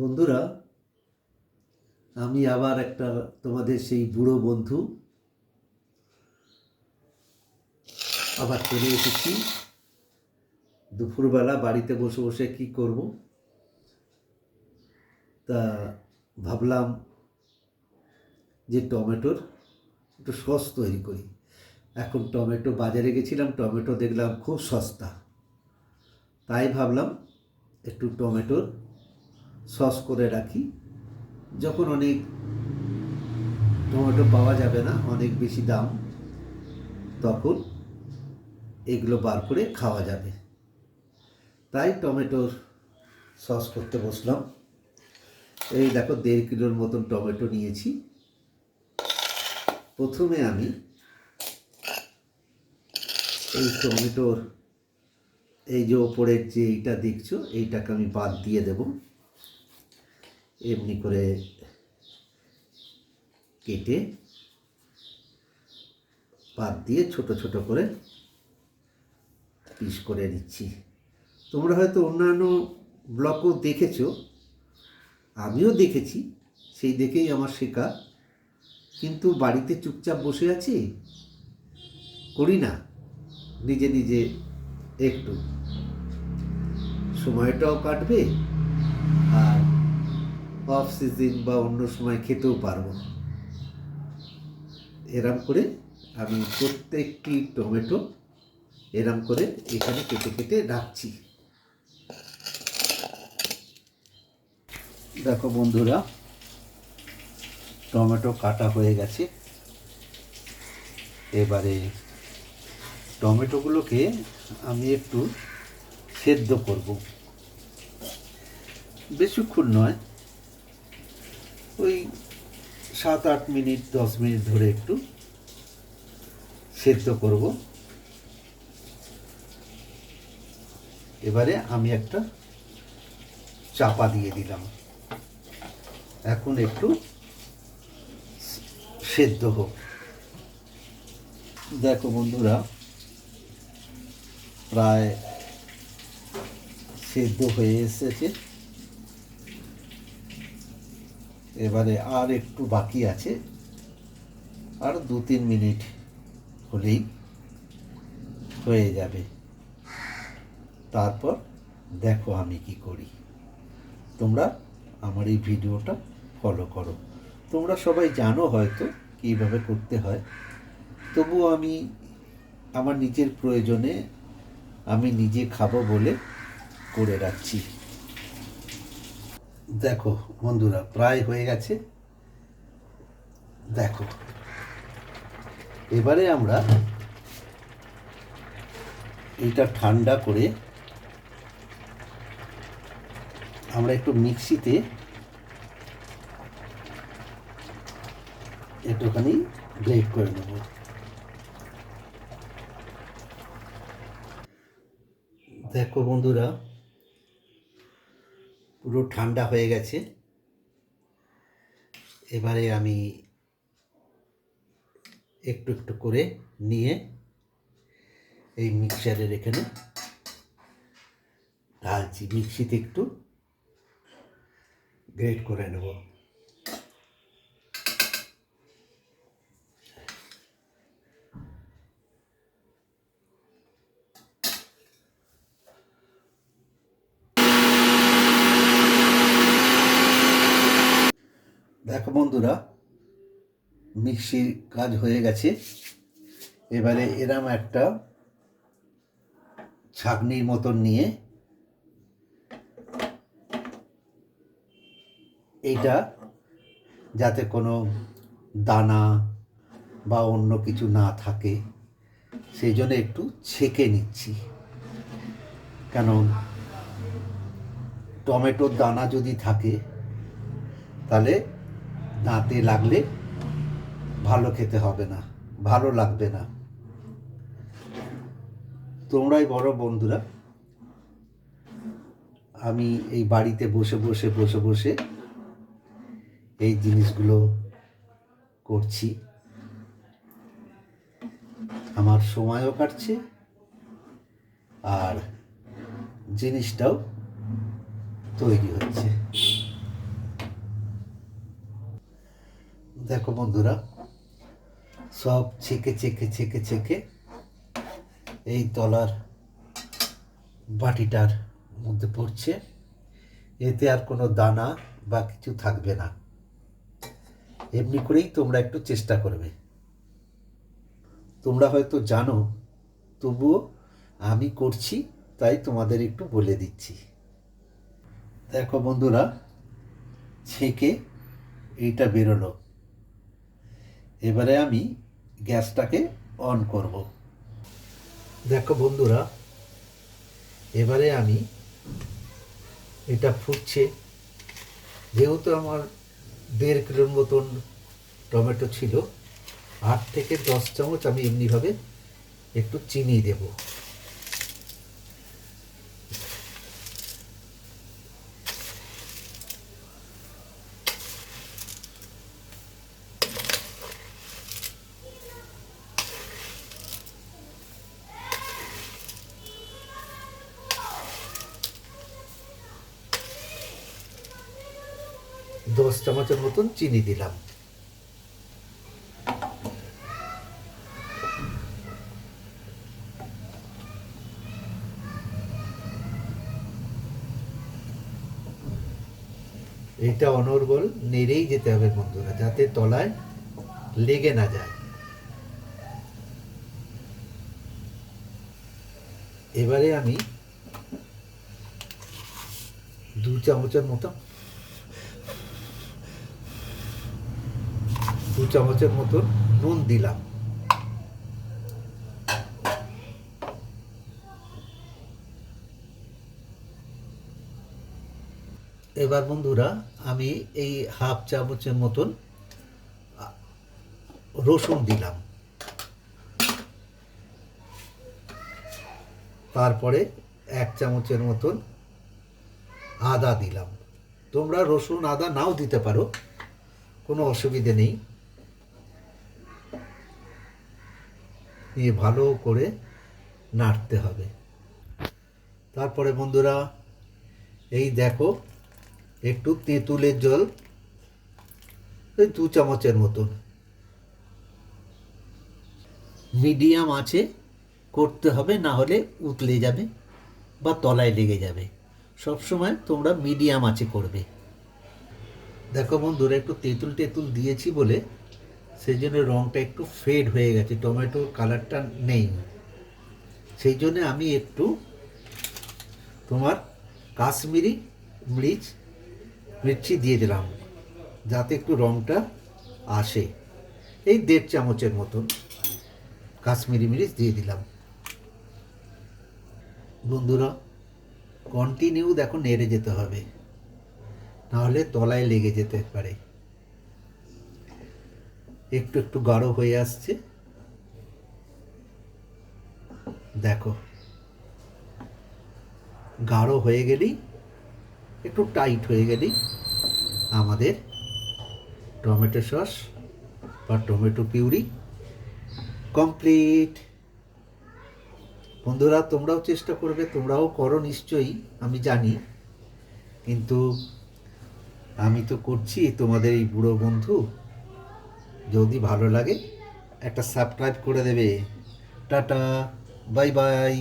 বন্ধুরা, আমি আবার একটা তোমাদের সেই বুড়ো বন্ধু আবার চলে এসেছি। দুপুরবেলা বাড়িতে বসে বসে কি করব? তা ভাবলাম যে টমেটোর একটু সস তৈরি করি। এখন টমেটো বাজারে গেছিলাম, টমেটো দেখলাম খুব সস্তা। তাই ভাবলাম একটু টমেটোর সস করে রাখি। যখন অনেক টমেটো পাওয়া যাবে না, অনেক বেশি দাম, তখন এগুলো বার করে খাওয়া যাবে। তাই টমেটোর সস করতে বসলাম। এই দেখো, দেড় কিলোর মতন টমেটো নিয়েছি। প্রথমে আমি এই টমেটোর এই যে ওপরের যে এইটা দেখছ, এইটাকে আমি বাদ দিয়ে দেব। এমনি করে কেটে বাদ দিয়ে ছোট ছোট করে পিস করে নিচ্ছি। তোমরা হয়তো অন্যান্য ব্লগও দেখেছ, আমিও দেখেছি, সেই দেখেই আমার শেখা। কিন্তু বাড়িতে চুপচাপ বসে আছি? করি না, নিজে নিজে একটু। সময়টাও কাটবে, আর অফ সিজন বা অন্য সময় খেতেও পারব এরম করে আমি প্রত্যেকটি টমেটো এরম করে এখানে কেটে কেটে রাখছি। দেখো বন্ধুরা, টমেটো কাটা হয়ে গেছে। এবারে টমেটোগুলোকে আমি একটু সেদ্ধ করব। বেশিক্ষণ নয় ওই সাত আট মিনিট, দশ মিনিট ধরে একটু সেদ্ধ করব। এবারে আমি একটা চাপা দিয়ে দিলাম। এখন একটু সেদ্ধ হোক। দেখো বন্ধুরা, প্রায় সেদ্ধ হয়ে এসেছে। এবারে আর একটু বাকি আছে। আর দু তিন মিনিট হলেই হয়ে যাবে। তারপর দেখো আমি কি করি। তোমরা আমার এই ভিডিওটা ফলো করো। তোমরা সবাই জানো হয়তো কীভাবে করতে হয়। তবুও আমি আমার নিজের প্রয়োজনে আমি নিজে খাব বলে করে রাখছি। দেখো বন্ধুরা, প্রায় হয়ে গেছে। দেখো। এবারে আমরা এটা ঠান্ডা করে আমরা একটু মিক্সিতে একটুখানি গ্রেট করে নেব। দেখো বন্ধুরা পুরো ঠান্ডা হয়ে গেছে। এবারে আমি একটু একটু করে নিয়ে এই মিক্সারের এখানে ঢালছি। মিক্সিতে একটু গ্রেট করে নেব। দেখো বন্ধুরা, মিক্সির কাজ হয়ে গেছে। এবারে এরম একটা ছাঁকনির মতন নিয়ে এইটা, যাতে কোনো দানা বা অন্য কিছু না থাকে, সেই জন্য একটু ছেঁকে নিচ্ছি। কেন, টমেটোর দানা যদি থাকে, তাহলে দাঁতে লাগলে ভালো খেতে হবে না, ভালো লাগবে না। তোমরাই বড় বন্ধুরা, আমি এই বাড়িতে বসে বসে বসে বসে এই জিনিসগুলো করছি। আমার সময়ও কাটছে আর জিনিসটাও তৈরি হচ্ছে। দেখো বন্ধুরা, সব ছেঁকে ছেঁকে ছেঁকে ছেঁকে এই তলার বাটিটার মধ্যে পড়ছে। এতে আর কোনো দানা বা কিছু থাকবে না। এমনি করেই তোমরা একটু চেষ্টা করবে। তোমরা হয়তো জানো, তবুও আমি করছি, তাই তোমাদের একটু বলে দিচ্ছি। দেখো বন্ধুরা, ছেঁকে এইটা বেরোলো। এবারে আমি গ্যাসটাকে অন করব। দেখো বন্ধুরা, এবারে আমি এটা ফুটছে। যেহেতু আমার দেড় কিলোর মতন টমেটো ছিল, আট থেকে দশ চামচ আমি এমনিভাবে একটু চিনি দেব। দশ চামচের মতন চিনি দিলাম। এটা অনর্গল নেড়েই যেতে হবে বন্ধুরা, যাতে তলায় লেগে না যায়। এবারে আমি দু চামচের মতো দু চামচের মতো নুন দিলাম। এবার বন্ধুরা, আমি এই হাফ চামচের মতন রসুন দিলাম। তারপরে এক চামচের মতন আদা দিলাম। তোমরা রসুন, আদা নাও দিতে পারো, কোনো অসুবিধে নেই। নিয়ে ভালো করে নাড়তে হবে। তারপরে বন্ধুরা, এই দেখো, একটু তেঁতুলের জল ওই দু চামচের মতন। মিডিয়াম আছে, করতে হবে, না হলে উতলে যাবে বা তলায় লেগে যাবে। সবসময় তোমরা মিডিয়াম আছে করবে। দেখো বন্ধুরা, একটু তেঁতুল টেতুল দিয়েছি বলে সেই জন্য রঙটা একটু ফেড হয়ে গেছে টমেটোর কালারটা নেই। সেই জন্য আমি একটু তোমার কাশ্মীরি মরিচ, মির্চি দিয়ে দিলাম, যাতে একটু রঙটা আসে। এই দেড় চামচের মতন কাশ্মীরি মরিচ দিয়ে দিলাম। বন্ধুরা কন্টিনিউ দেখো নেড়ে যেতে হবে, নাহলে তলায় লেগে যেতে পারে। একটু একটু গাঢ় হয়ে আসছে। দেখো। গাঢ় হয়ে গেলেই, একটু টাইট হয়ে গেলেই আমাদের টমেটো সস বা টমেটো পিউরি কমপ্লিট। বন্ধুরা, তোমরাও চেষ্টা করবে, তোমরাও করো নিশ্চয়ই, আমি জানি। কিন্তু আমি তো করছি, তোমাদের এই বুড়ো বন্ধু। যদি ভালো লাগে একটা সাবস্ক্রাইব করে দেবে। Tata bye bye